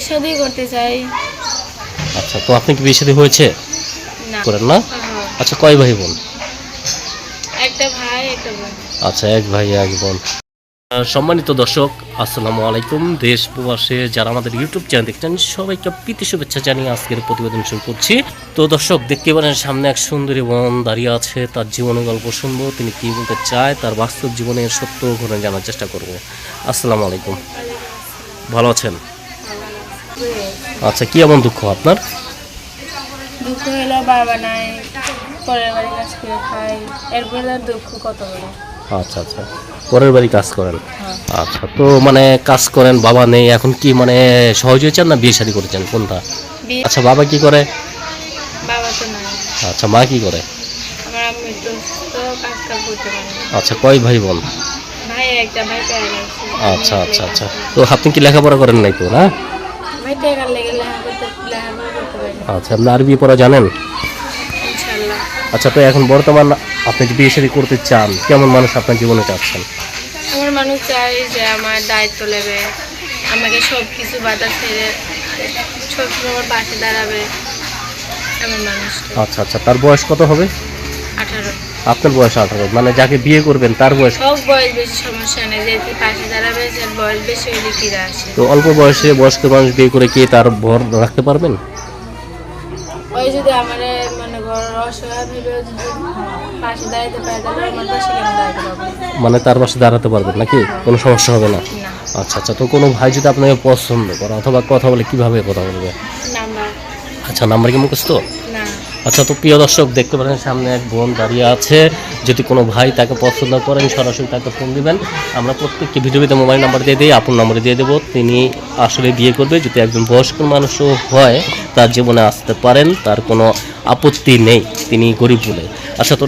শাদি করতে চাই। আচ্ছা তো আপনি কি বিয়ে শাদী হয়েছে? না। করেন না? হ্যাঁ। আচ্ছা কয় ভাই বোন? একটা ভাই একটা বোন। আচ্ছা এক ভাই এক বোন। সম্মানিত দর্শক আসসালামু আলাইকুম। দেশ প্রবাসে যারা আমাদের ইউটিউব চ্যানেল দেখছেন সবাইকে প্রীতি শুভেচ্ছা জানিয়ে আজকের প্রতিবেদন শুরু করছি। তো দর্শক দেখতে পারেন সামনে এক সুন্দরী বোন দাঁড়িয়ে আছে। তার জীবনের গল্প শুনব তিনি কি বলতে চায় তার বাস্তব জীবনের সত্য ঘটনা জানার চেষ্টা করব। আসসালামু আলাইকুম। ভালো আছেন? আচ্ছা কি এমন দুঃখ আপনার? দুঃখ হলো বাবা নাই পরের বাড়ি কাজ করে খাই এরপরে আর দুঃখ কত বড় আচ্ছা আচ্ছা পরের বাড়ি কাজ করেন? হ্যাঁ। আচ্ছা তো মানে কাজ করেন বাবা নেই এখন কি মানে সহজ হয়েছেন না বিয়ে শাদী করেছেন কোনটা? আচ্ছা বাবা কি করে? বাবা তো নাই। আচ্ছা মা কি করে? আমার আম্মু তো কাজ কাজ করতে পারে আচ্ছা কয় ভাই বোন? ভাই একটা ভাই আচ্ছা আচ্ছা আচ্ছা তো আপনি কি লেখাপড়া করেন নাই তো না আচ্ছা আপনি আরবি পড়া জানেন? আচ্ছা তো এখন বর্তমান আপনি যে বিয়ে শাদী করতে চান কেমন মানুষ আপনার জীবনে চাচ্ছেন? আমার মানুষ চাই যে আমার দায়িত্ব নেবে আমাকে সব কিছু বাধা ছেড়ে সবসময় আমার পাশে দাঁড়াবে এমন মানুষ আচ্ছা আচ্ছা তার বয়স কত হবে? আঠারো। আপনার বয়স আঠারো মানে যাকে বিয়ে করবেন তার বয়স সব বয়স বেশি সমস্যা নেই যে পাশে দাঁড়াবে সে বয়স বেশি হলে কিরা আসে তো অল্প বয়সে বয়স্ক মানুষ বিয়ে করে কি তার ভর রাখতে পারবেন? ওই যদি আমার মনে করো অসহায় ভেবে যদি পাশে দাঁড়াতে পারে তাহলে আমার পাশে কেন দাঁড়াতে পারব? মানে তার পাশে দাঁড়াতে পারবেন নাকি? কোনো সমস্যা হবে না? না। আচ্ছা আচ্ছা তো কোনো ভাই যদি আপনাকে পছন্দ করে অথবা কথা বলে কীভাবে কথা বলবে? আচ্ছা নাম্বার কি মুখস্থ? না। আচ্ছা তো প্রিয় দর্শক, দেখতে পারেন সামনে এক বোন দাঁড়িয়ে আছে। যদি কোনো ভাই তাকে পছন্দ করেন, সরাসরি তাকে ফোন দিবেন। আমরা প্রত্যেককে ভিডিওতে মোবাইল নাম্বার দিয়ে দিই, আপন নম্বরে দিয়ে দেবো। তিনি আসলে বিয়ে করবে, যদি একজন বয়স্ক মানুষও হয়, তার জীবনে আসতে পারেন, তার কোনো আপত্তি নেই। তিনি গরিব বলে। আচ্ছা তো